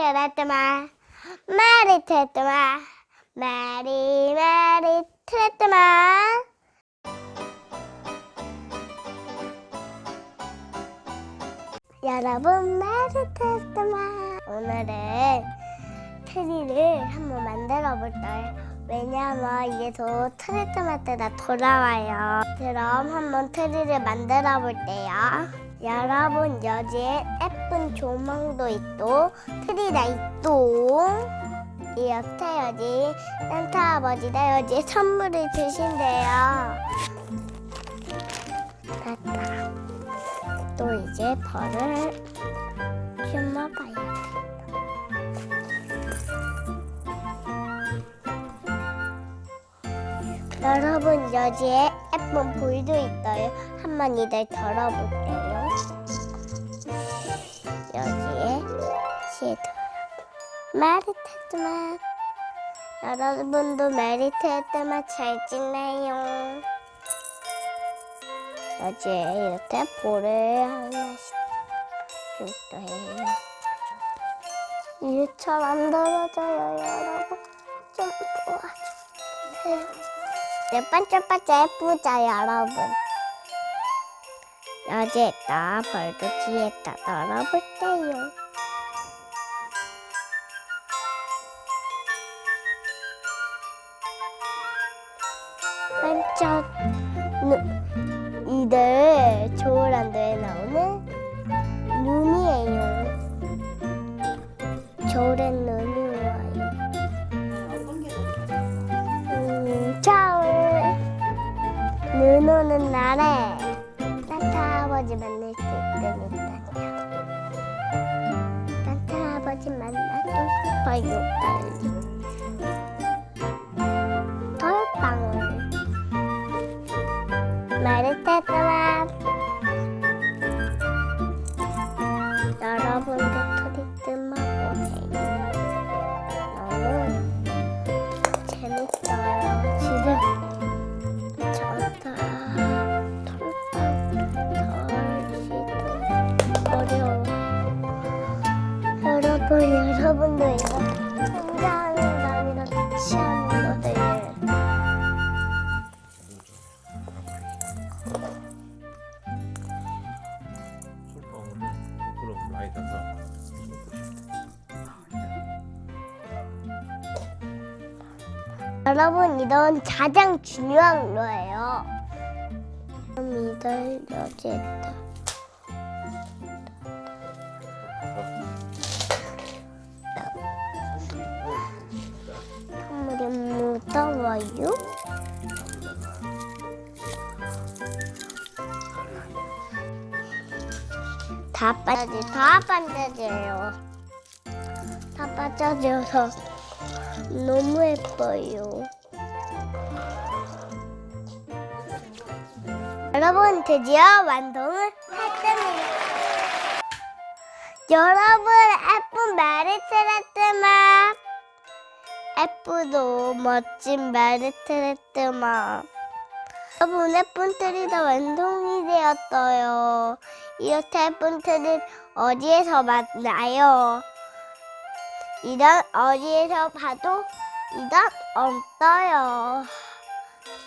트레트마 메리 트레트마 메리 메리 트레트마 여러분 메리 트레트마 오늘은 트리를 한번 만들어 볼 거예요. 왜냐면 이게 더 트레트마 때다 돌아와요. 그럼 한번 트리를 만들어 볼게요 여러분 여기에 예쁜 조망도 있고 트리가 있고 이 옆에 여기 산타 아버지가 여기에 선물을 주신대요. 됐다. 또 이제 벌을 춤어봐야 돼 여러분 여기에 예쁜 볼도 있어요. 한번 이들 덜어볼게요. 여기에 시도 메리테트만 여러분도 메리테트만 잘 찍네요. 여기에 이렇게 볼을 하나씩 또 해요. 이게 잘 안 떨어져요, 여러분. 좀 도와주세요. 네, 반짝반짝 예쁘죠, 여러분? 여기에다 벌도 뒤에다 널어볼게요. 반짝 눈, 이들 겨울한도에 나오는 눈 오는 날에 산타 아버지 만날 수 있으니까요. 산타 아버지 만나고 싶어요, 빨리. 돌방울 메리 여러분, 이건 가장 중요한 거예요. 그럼 이걸 여기에다. 선물이 무더워요? 다 빠지, 다 반짝여요. 다 빠져져서 너무 예뻐요. 여러분 드디어 완성을 했습니다. 여러분 예쁜 메리트레트마 예쁘도 멋진 메리트레트마 여러분 예쁜 트리가 완성이 되었어요. 이렇게 예쁜 트리 어디에서 만나요? 이런 어디에서 봐도 이런 없어요.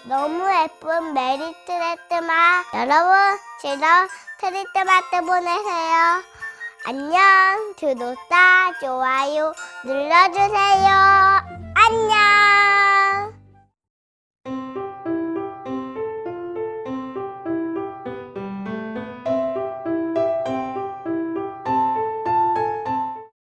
너무 예쁜 메리 트레트마 여러분 즐거운 트리트마트 보내세요. 안녕 구독과 좋아요 눌러주세요.